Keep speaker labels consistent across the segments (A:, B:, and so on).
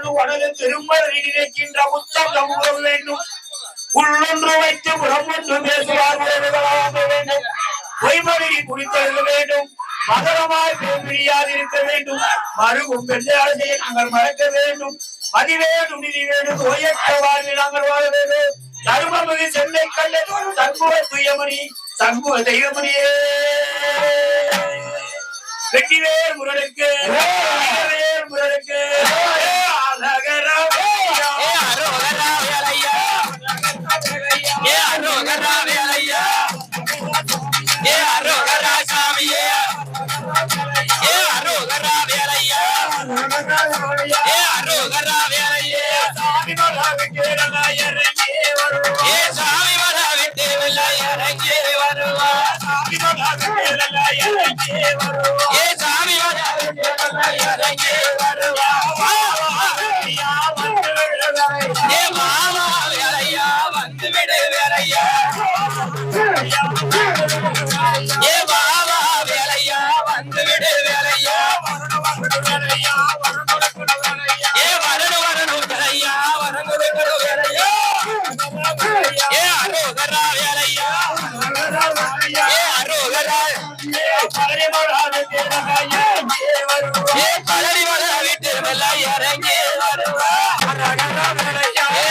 A: உள்ளொன்று உனது திருமறை நினைக்கின்ற முத்தம் நம்புக வேண்டும். உள்ளொன்று வைத்து புறமொன்று பேசுவார் உறவுகளாக வேண்டும். பொய்மொழி குடித்தொழுக வேண்டும். மகரமாய் பேபிடியாது இருக்க வேண்டும். மருகும் பெண்ணையாளர்களை நாங்கள் மறக்க வேண்டும். மதிவேடும் நிதி வேண்டும் ஒயற்ற வாழ்வை நாங்கள் வாழ வேண்டும். தருமமிகு சென்னை கல்லை தங்குவ துயமணி தங்குவ தெய்வமணியே. வெற்றிவேர் முரலுக்கு
B: முரலுக்கு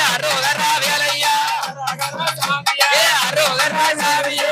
B: அரோகரா வேலையா? அரோகரா சாமியா.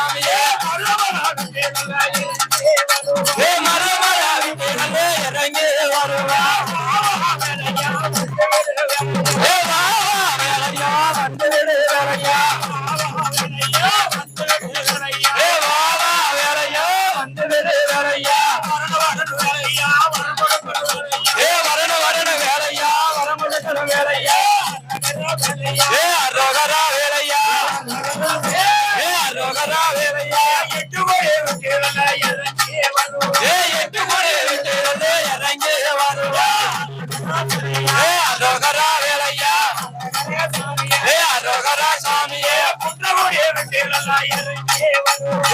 B: Yeah.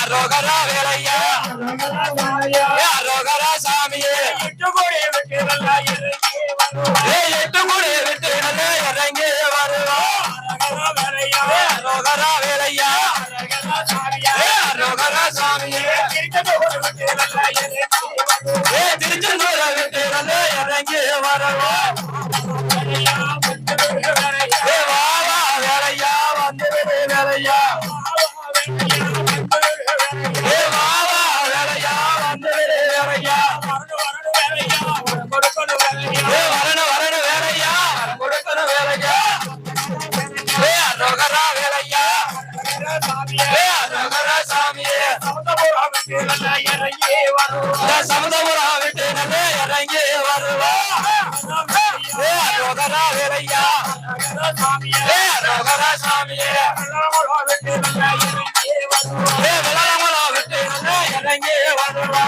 B: அரோகரா வேலையா அரோகரா சாமியே எட்டு கோடி விட்டு எட்டு கோடி விட்டு இறங்கி வருவா அரோகரா வேலையா அரோகரா சாமியே திருச்செந்தூரை விட்டு இறங்கி வருவா சமுதபுரா விட்டு நல்லே இறங்கி வருவா ரோகரா வேலையா ஏ ரோகரா சாமியே ஏ விளாமலா விட்டு நல்லே இறங்கி வருவா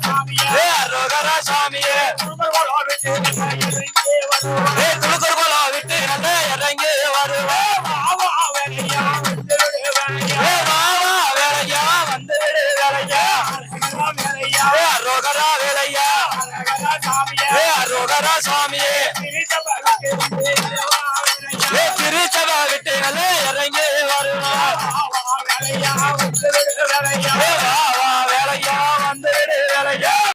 B: Hey!